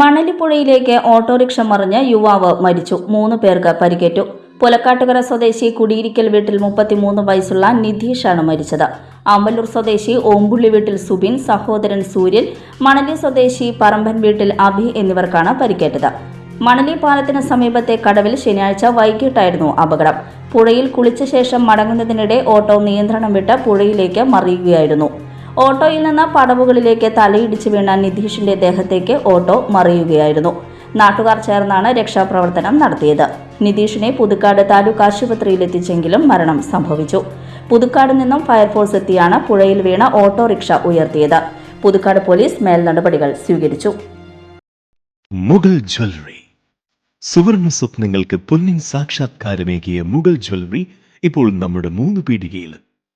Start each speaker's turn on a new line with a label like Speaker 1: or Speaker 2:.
Speaker 1: മണലിപ്പുഴയിലേക്ക് autorickshaw മറിഞ്ഞ് യുവാവ് മരിച്ചു. മൂന്ന് പേർക്ക് പരിക്കേറ്റു. പുലക്കാട്ടുകര സ്വദേശി കുടിയിരിക്കൽ വീട്ടിൽ മുപ്പത്തിമൂന്ന് വയസ്സുള്ള നിധീഷാണ് മരിച്ചത്. അമ്പലൂർ സ്വദേശി ഓമ്പുള്ളി വീട്ടിൽ സുബിൻ സഹോദരൻ സൂര്യൻ മണലി സ്വദേശി പറമ്പൻ വീട്ടിൽ അഭി എന്നിവർക്കാണ് പരിക്കേറ്റത്. മണലി പാലത്തിന് സമീപത്തെ കടവിൽ ശനിയാഴ്ച വൈകിട്ടായിരുന്നു അപകടം. പുഴയിൽ കുളിച്ച ശേഷം മടങ്ങുന്നതിനിടെ ഓട്ടോ നിയന്ത്രണം വിട്ട് പുഴയിലേക്ക് മറിയുകയായിരുന്നു. ഓട്ടോയിൽ നിന്ന് പടവുകളിലേക്ക് തലയിടിച്ച് വീണ നിധീഷിന്റെ ദേഹത്തേക്ക് ഓട്ടോ മറിയുകയായിരുന്നു. നാട്ടുകാർ ചേർന്നാണ് രക്ഷാപ്രവർത്തനം നടത്തിയത്. നിതീഷിനെ പുതുക്കാട് താലൂക്ക് ആശുപത്രിയിലെത്തിച്ചെങ്കിലും മരണം സംഭവിച്ചു. പുതുക്കാട് നിന്നും ഫയർഫോഴ്സ് എത്തിയാണ് പുഴയിൽ വീണ ഓട്ടോറിക്ഷ ഉയർത്തിയത്. പുതുക്കാട് പോലീസ് മേൽനടപടികൾ സ്വീകരിച്ചു.
Speaker 2: മുഗൾ ജ്വല്ലറി. സുവർണ സ്വപ്നങ്ങൾക്ക് പൊന്നിൻ സാക്ഷാത്കാരമേകിയ മുഗൾ ജ്വല്ലറി ഇപ്പോൾ നമ്മുടെ മൂന്ന് പീടികയിൽ